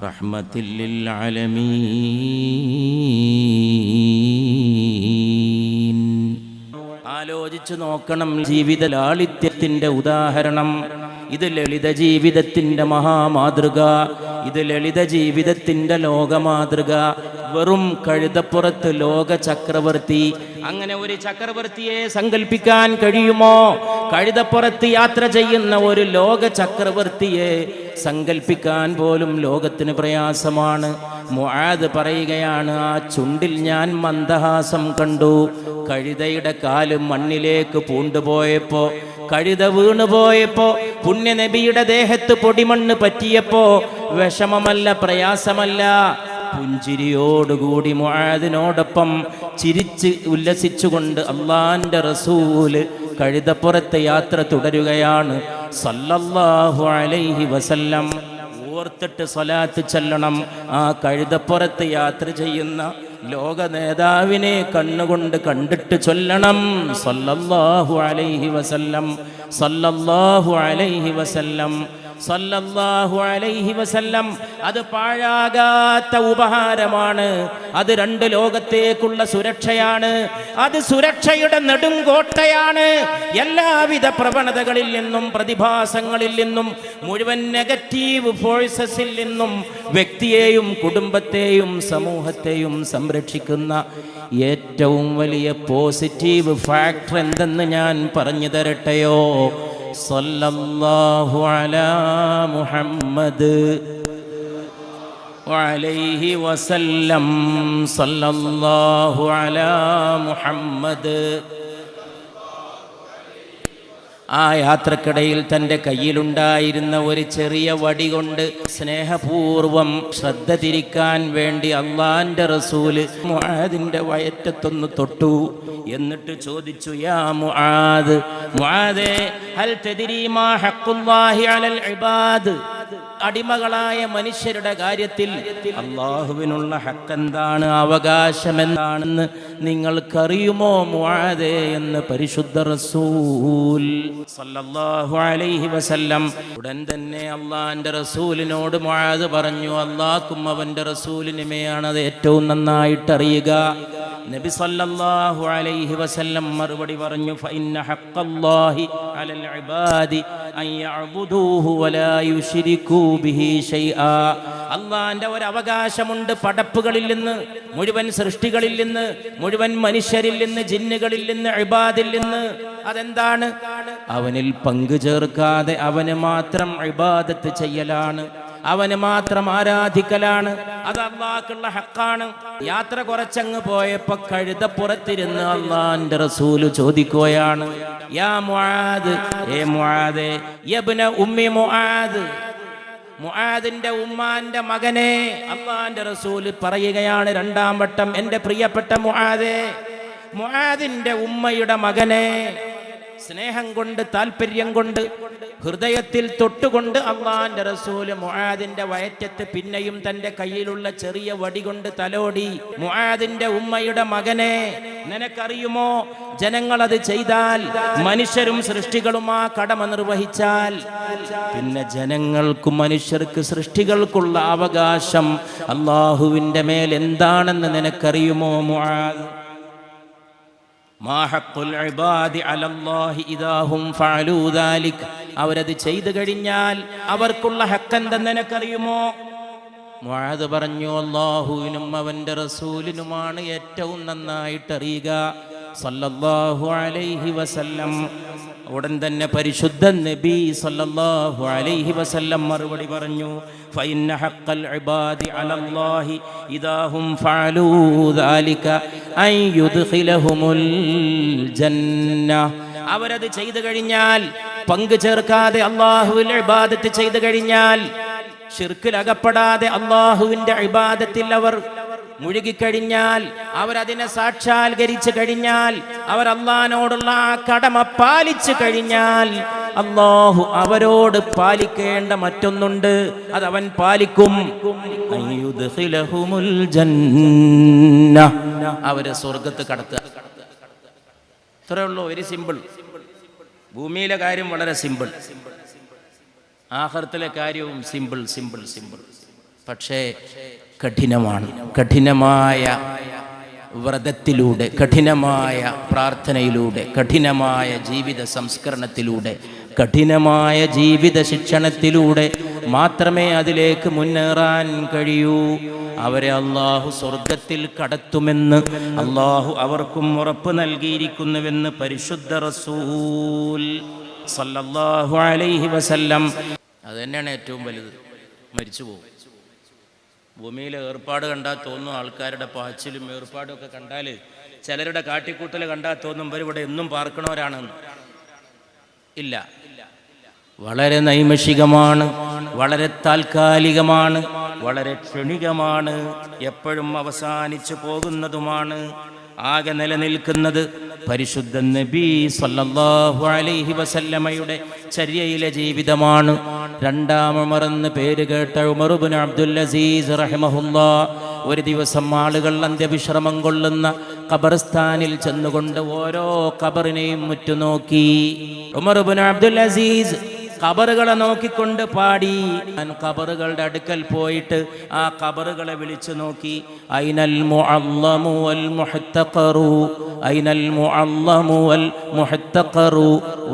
رحمة للعالمين ആലോചിച്ചു നോക്കണം ജീവിത ലാളിത്യത്തിന്റെ ഉദാഹരണം ഇത് ലളിത ജീവിതത്തിന്റെ മഹാമാതൃക. ഇത് ലളിത ജീവിതത്തിന്റെ ലോകമാതൃക. വെറും കഴുതപ്പുറത്ത് ലോക ചക്രവർത്തി. അങ്ങനെ ഒരു ചക്രവർത്തിയെ സങ്കല്പിക്കാൻ കഴിയുമോ? കഴുതപ്പുറത്ത് യാത്ര ചെയ്യുന്ന ഒരു ലോക ചക്രവർത്തിയെ സങ്കല്പിക്കാൻ പോലും ലോകത്തിന് പ്രയാസമാണ്. മുആദ് പറയുകയാണ് ആ ചുണ്ടിൽ ഞാൻ മന്ദഹാസം കണ്ടു. കഴുതയുടെ കാൽ മണ്ണിലേക്ക് പൂണ്ടുപോയപ്പോ കഴുത വീണുപോയപ്പോ പുണ്യനബിയുടെ ദേഹത്ത് പൊടിമണ്ണ് പറ്റിയപ്പോ വിഷമമല്ല പ്രയാസമല്ല. പുഞ്ചിരിയോടുകൂടി മുആദിനോടൊപ്പം ചിരിച്ച് ഉല്ലസിച്ചുകൊണ്ട് അള്ളാന്റെ റസൂൽ കഴുതപ്പുറത്ത് യാത്ര തുടരുകയാണ്. സല്ലല്ലാഹു അലൈഹി വസല്ലം. ഓർത്തിട്ട് സ്വലാത്ത് ചെല്ലണം. ആ കഴുതപ്പുറത്ത് യാത്ര ചെയ്യുന്ന ലോക നേതാവിനെ കണ്ണുകൊണ്ട് കണ്ടിട്ട് ചൊല്ലണം. സല്ലല്ലാഹു അലൈഹി വസല്ലം. സല്ലല്ലാഹു അലൈഹി വസല്ലം. സല്ലല്ലാഹു അലൈഹി വസല്ലം. അത് പാഴാകാത്ത ഉപഹാരമാണ്. അത് രണ്ട് ലോകത്തേക്കുള്ള സുരക്ഷയാണ്. അത് സുരക്ഷയുടെ നെടുങ്കോട്ടയാണ്. എല്ലാവിധ പ്രവണതകളിൽ നിന്നും പ്രതിഭാസങ്ങളിൽ നിന്നും മുഴുവൻ നെഗറ്റീവ് ഫോഴ്സസിൽ നിന്നും വ്യക്തിയെയും കുടുംബത്തെയും സമൂഹത്തെയും സംരക്ഷിക്കുന്ന ഏറ്റവും വലിയ പോസിറ്റീവ് ഫാക്ടർ എന്തെന്ന് ഞാൻ പറഞ്ഞു തരട്ടെയോ? صلى الله على محمد وعليه وسلم. صلى الله على محمد. ആ യാത്രക്കിടയിൽ തന്റെ കയ്യിലുണ്ടായിരുന്ന ഒരു ചെറിയ വടി കൊണ്ട് സ്നേഹപൂർവം ശ്രദ്ധ തിരിക്കാൻ വേണ്ടി അള്ളാന്റെ റസൂൽ മുആദിന്റെ വയറ്റത്തൊന്ന് തൊട്ടു. എന്നിട്ട് ചോദിച്ചു യാ മുആദ് മുആദേ ഹഖ്ഖുല്ലാഹി അലൽ ഇബാദ്? അടിമകളായ മനുഷ്യരുടെ കാര്യത്തിൽ അള്ളാഹുവിനുള്ള ഹക്കെന്താണ് അവകാശം എന്താണെന്ന് നിങ്ങൾക്കറിയുമോ മുആദേ എന്ന് പരിശുദ്ധ റസൂൽ? സല്ലല്ലാഹു അലൈഹി വസല്ലം. ഉടൻ തന്നെ അള്ളാഹിന്റെ റസൂലിനോട് മുആദ് പറഞ്ഞു അള്ളാഹ്ക്കും അവന്റെ റസൂലിനുമേയാണ് അത് ഏറ്റവും നന്നായിട്ട് അറിയുക നബി സല്ലല്ലാഹു അലൈഹി വസല്ലം മറുപടി പറഞ്ഞു ഫഇന്ന ഹഖ്ഖല്ലാഹി അലൽ ഇബാദി അൻ യഅബുദൂഹു വലാ യുശ്രികൂ ബിഹി ഷൈആ അള്ളാന്റെ ഒരു അവകാശമുണ്ട് പടപ്പുകളിൽ നിന്ന് മുഴുവൻ സൃഷ്ടികളിൽ നിന്ന് മുഴുവൻ മനുഷ്യരിൽ നിന്ന് ജിന്നുകളിൽ നിന്ന് ഇബാദിൽ നിന്ന്. അതെന്താണ്? അവനിൽ പങ്കു ചേർക്കാതെ അവന് മാത്രം ഇബാദത്ത് ചെയ്യലാണ്. അവന് മാത്രം ആരാധിക്കലാണ്. അത് അള്ളാഹ്ക്കുള്ള ഹക്കാണ്. യാത്ര കുറച്ചങ്ങ് പോയപ്പോ കഴുതപ്പുറത്തിരുന്ന് അള്ളാന്റെ റസൂൽ ചോദിക്കുകയാണ് യാ മുആദ് മുആദേ മുആദ് മുആദിന്റെ ഉമ്മാന്റെ മകനെ അള്ളാന്റെ റസൂൽ പറയുകയാണ് രണ്ടാം വട്ടം എന്റെ പ്രിയപ്പെട്ട മുആദേ മുആദിന്റെ ഉമ്മയുടെ മകനെ സ്നേഹം കൊണ്ട് താല്പര്യം കൊണ്ട് ഹൃദയത്തിൽ തൊട്ടുകൊണ്ട് അള്ളാന്റെ റസൂൽ മുആദിന്റെ വയറ്റത്ത് പിന്നെയും തന്റെ കയ്യിലുള്ള ചെറിയ വടി കൊണ്ട് തലോടി മുആദിന്റെ ഉമ്മയുടെ മകനെ നിനക്കറിയുമോ? ജനങ്ങൾ അത് ചെയ്താൽ മനുഷ്യരും സൃഷ്ടികളും ആ കടമ നിർവഹിച്ചാൽ പിന്നെ ജനങ്ങൾക്കും മനുഷ്യർക്ക് സൃഷ്ടികൾക്കുള്ള അവകാശം അള്ളാഹുവിന്റെ മേൽ എന്താണെന്ന് നിനക്കറിയുമോ മുആദ്? അവരത് ചെയ്തു കഴിഞ്ഞാൽ അവർക്കുള്ള ഹക്കെന്തെന്ന് നിനക്കറിയുമോ? മുആദ് പറഞ്ഞു അള്ളാഹുവിനും അവന്റെ റസൂലിനുമാണ് ഏറ്റവും നന്നായിട്ടറിയുക. സല്ലല്ലാഹു അലൈഹി വസല്ലം ഉടൻ തന്നെ പരിശുദ്ധ നബി സല്ലല്ലാഹു അലൈഹി വസല്ലം മറുപടി പറഞ്ഞു ഫഇന്ന ഹഖൽ ഇബാദി അലല്ലാഹി ഇദാഹും ഫഅലൂ ദാലിക അൻ യുദ്ഖിലഹുമുൽ ജന്ന. അവരത് ചെയ്തു കഴിഞ്ഞാൽ പങ്കു ചേർക്കാതെ അള്ളാഹുവിൽ ഇബാദത്ത് ചെയ്തു കഴിഞ്ഞാൽ ഷിർക്കിലകപ്പെടാതെ അള്ളാഹുവിന്റെ ഇബാദത്തിൽ അവർ മുഴുകിക്കഴിഞ്ഞാൽ അവരതിനെ സാക്ഷാത്കരിച്ചു കഴിഞ്ഞാൽ അവർ അള്ളഹാനോടുള്ള ആ കടമ പാലിച്ചു കഴിഞ്ഞാൽ അള്ളാഹു അവരോട് പാലിക്കേണ്ട മറ്റൊന്നുണ്ട് അത് അവൻ പാലിക്കും. അവരെ സ്വർഗത്ത് കടത്തുക. ഇത്രയേ ഉള്ളൂ വെരി സിമ്പിൾ ഭൂമിയിലെ കാര്യം വളരെ സിമ്പിൾ ആഹർത്തിലെ കാര്യവും സിമ്പിൾ സിമ്പിൾ സിമ്പിൾ പക്ഷേ കഠിനമാണ്. കഠിനമായ വ്രതത്തിലൂടെ കഠിനമായ പ്രാർത്ഥനയിലൂടെ കഠിനമായ ജീവിത സംസ്കരണത്തിലൂടെ കഠിനമായ ജീവിത ശിക്ഷണത്തിലൂടെ മാത്രമേ അതിലേക്ക് മുന്നേറാൻ കഴിയൂ. അവരെ അള്ളാഹു സ്വർഗത്തിൽ കടത്തുമെന്ന് അള്ളാഹു അവർക്കും ഉറപ്പ് നൽകിയിരിക്കുന്നുവെന്ന് പരിശുദ്ധ റസൂൽ സല്ലല്ലാഹു അലൈഹി വസല്ലം. അത് തന്നെയാണ് ഏറ്റവും വലുത്. മരിച്ചു പോകും ഭൂമിയിലെ ഏർപ്പാട് കണ്ടാൽ തോന്നും ആൾക്കാരുടെ പാച്ചിലും ഏർപ്പാടും ഒക്കെ കണ്ടാൽ ചിലരുടെ കാട്ടിക്കൂട്ടൽ കണ്ടാൽ തോന്നും ഇവരിവിടെ എന്നും പാർക്കണവരാണെന്ന് ഇല്ല. വളരെ നൈമഷികമാണ് വളരെ താൽക്കാലികമാണ് വളരെ ക്ഷണികമാണ് എപ്പോഴും അവസാനിച്ചു പോകുന്നതുമാണ് ആകെ നിലനിൽക്കുന്നത് പരിശുദ്ധ നബി സല്ലല്ലാഹു അലൈഹി വസല്ലമയുടെ ചര്യയിലെ ജീവിതമാണ്. രണ്ടാം ഉമർ എന്ന് പേര് കേട്ട ഉമർ ഇബ്നു അബ്ദുൽ അസീസ് റഹിമഹുല്ലാ ഒരു ദിവസം ആളുകൾ അന്ത്യവിശ്രമം കൊള്ളുന്ന ഖബർസ്ഥാനിൽ ചെന്നുകൊണ്ട് ഓരോ ഖബറിനെയും മുറ്റുനോക്കി ഇബ്നു അബ്ദുൽ അസീസ് ഖബറുകളെ നോക്കിക്കൊണ്ട് പാടി. ഞാൻ കബറുകളുടെ അടുക്കൽ പോയിട്ട് ആ കബറുകളെ വിളിച്ചു നോക്കി. ഐനൽ ഐനൽ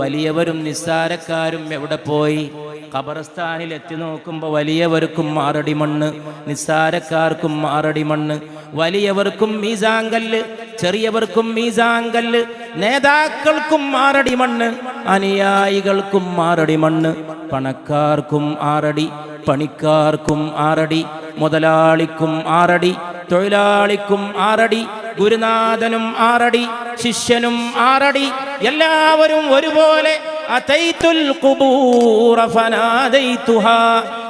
വലിയവരും നിസ്സാരക്കാരും എവിടെ പോയി? ഖബർസ്ഥാനിൽ എത്തി നോക്കുമ്പോൾ വലിയവർക്കും മാറടി മണ്ണ് നിസ്സാരക്കാർക്കും മാറടി മണ്ണ് വലിയവർക്കും മീസാങ്കല്ല് ചെറിയവർക്കും മീസാങ്കല്ല് നേതാക്കൾക്കും മാറടി മണ്ണ്. അനുയായികൾക്കും ആറടി മണ്ണ് പണക്കാർക്കും ആറടി പണിക്കാർക്കും ആറടി മുതലാളിക്കും ആറടി തൊഴിലാളിക്കും ആറടി ഗുരുനാഥനും ആറടി ശിഷ്യനും ആറടി എല്ലാവരും ഒരുപോലെ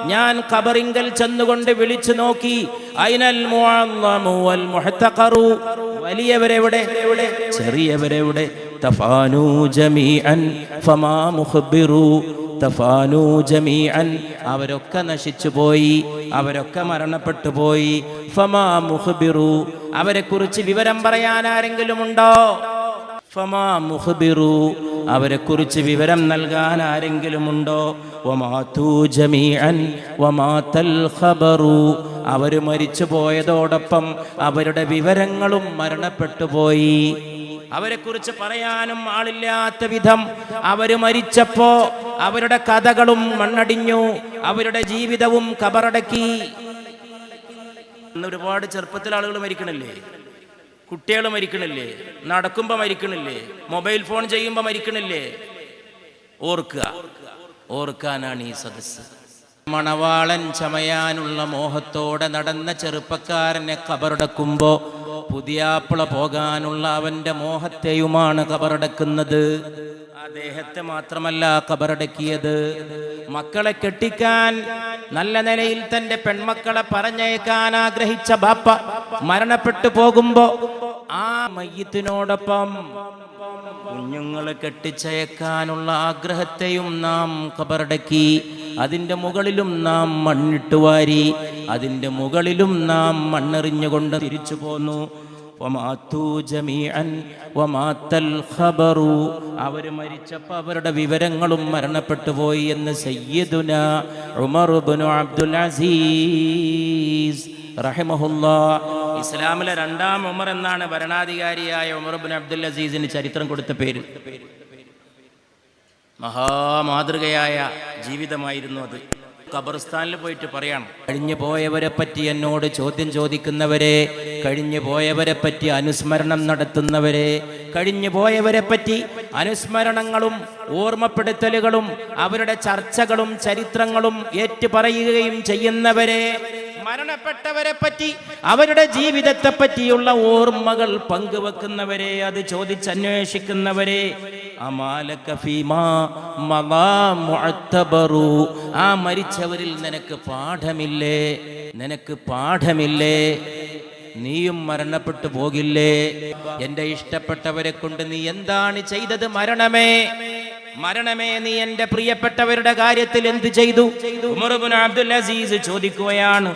ഞാൻ ഖബറിങ്കൽ ചെന്നുകൊണ്ട് വിളിച്ചു നോക്കി ഐനൽ വലിയവരെവിടെ? ചെറിയവരെവിടെ? തഫാനു جميعا فما مخبروا തഫാനു ജമീഅൻ. അവരൊക്കെ നശിച്ചു പോയി. അവരൊക്കെ മരണപ്പെട്ടു പോയി. ഫമാ മുഖ്ബിറു അവരെക്കുറിച്ച് വിവരം പറയാൻ ആരെങ്കിലും ഉണ്ടോ? ഫമാ മുഖ്ബിറു അവരെക്കുറിച്ച് വിവരം നൽകാൻ ആരെങ്കിലും ഉണ്ടോ? വമാതു ജമീഅൻ വമാതൽ ഖബറു. അവർ മരിച്ചു പോയതോടൊപ്പം അവരുടെ വിവരങ്ങളും മരണപ്പെട്ടു പോയി. അവരെക്കുറിച്ച് പറയാനും ആളില്ലാത്ത വിധം അവർ മരിച്ചപ്പോ അവരുടെ കഥകളും മണ്ണടിഞ്ഞു അവരുടെ ജീവിതവും കബറടക്കി. ഇന്ന് ഒരുപാട് ചെറുപ്പത്തിൽ ആളുകൾ മരിക്കണില്ലേ? കുട്ടികൾ മരിക്കണില്ലേ? നടക്കുമ്പോൾ മരിക്കണില്ലേ? മൊബൈൽ ഫോൺ ചെയ്യുമ്പോൾ മരിക്കണില്ലേ? ഓർക്കുക. ഓർക്കാനാണ് ഈ സദസ്സ്. മണവാളൻ ചമയാനുള്ള മോഹത്തോടെ നടന്ന ചെറുപ്പക്കാരനെ കബറടക്കുമ്പോ പുതിയാപ്പിള പോകാനുള്ള അവന്റെ മോഹത്തെയുമാണ് കബറടക്കുന്നത്. അദ്ദേഹത്തെ മാത്രമല്ല കബറടക്കിയത്. മക്കളെ കെട്ടിക്കാൻ നല്ല നിലയിൽ തന്റെ പെൺമക്കളെ പറഞ്ഞേക്കാൻ ആഗ്രഹിച്ച ബാപ്പ മരണപ്പെട്ടു പോകുമ്പോ ആ മയ്യത്തിനോടൊപ്പം കുഞ്ഞുങ്ങളെ കെട്ടിച്ചയക്കാനുള്ള ആഗ്രഹത്തെയും നാം കബറടക്കി അതിന്റെ മുകളിലും നാം മണ്ണിട്ട് വാരി അതിന്റെ മുകളിലും നാം മണ്ണെറിഞ്ഞുകൊണ്ട് തിരിച്ചു പോന്നു. അവർ മരിച്ചപ്പോൾ അവരുടെ വിവരങ്ങളും മരണപ്പെട്ടു പോയി എന്ന് സയ്യിദുന ഉമർ അബ്ദുൽ അസീസ് റഹിമഹുല്ലാ ഇസ്ലാമിലെ രണ്ടാം ഉമർ എന്നാണ് ഭരണാധികാരിയായ ഉമർ ഇബ്നു അബ്ദുൽ അസീസിന് ചരിത്രം കൊടുത്ത പേര്. മഹാമാതൃകയായ ജീവിതമായിരുന്നു അത്. ഖബർസ്ഥാനിൽ പോയിട്ട് പറയണം. കഴിഞ്ഞു പോയവരെ പറ്റി എന്നോട് ചോദ്യം ചോദിക്കുന്നവരെ കഴിഞ്ഞു പോയവരെ പറ്റി അനുസ്മരണം നടത്തുന്നവരെ കഴിഞ്ഞു പോയവരെ പറ്റി അനുസ്മരണങ്ങളും ഓർമ്മപ്പെടുത്തലുകളും അവരുടെ ചർച്ചകളും ചരിത്രങ്ങളും ഏറ്റുപറയുകയും ചെയ്യുന്നവരെ മരണപ്പെട്ടവരെ പറ്റി അവരുടെ ജീവിതത്തെ പറ്റിയുള്ള ഓർമ്മകൾ പങ്കുവെക്കുന്നവരെ അത് ചോദിച്ചന്വേഷിക്കുന്നവരെ. ആ മരിച്ചവരിൽ നിനക്ക് പാഠമില്ലേ? നിനക്ക് പാഠമില്ലേ? നീയും മരണപ്പെട്ടു പോകില്ലേ? എന്റെ ഇഷ്ടപ്പെട്ടവരെ കൊണ്ട് നീ എന്താണ് ചെയ്തത്? മരണമേ. മരണമേ നീ എന്റെ പ്രിയപ്പെട്ടവരുടെ കാര്യത്തിൽ എന്ത് ചെയ്തു? അബ്ദുൽ അസീസ് ചോദിക്കുകയാണ്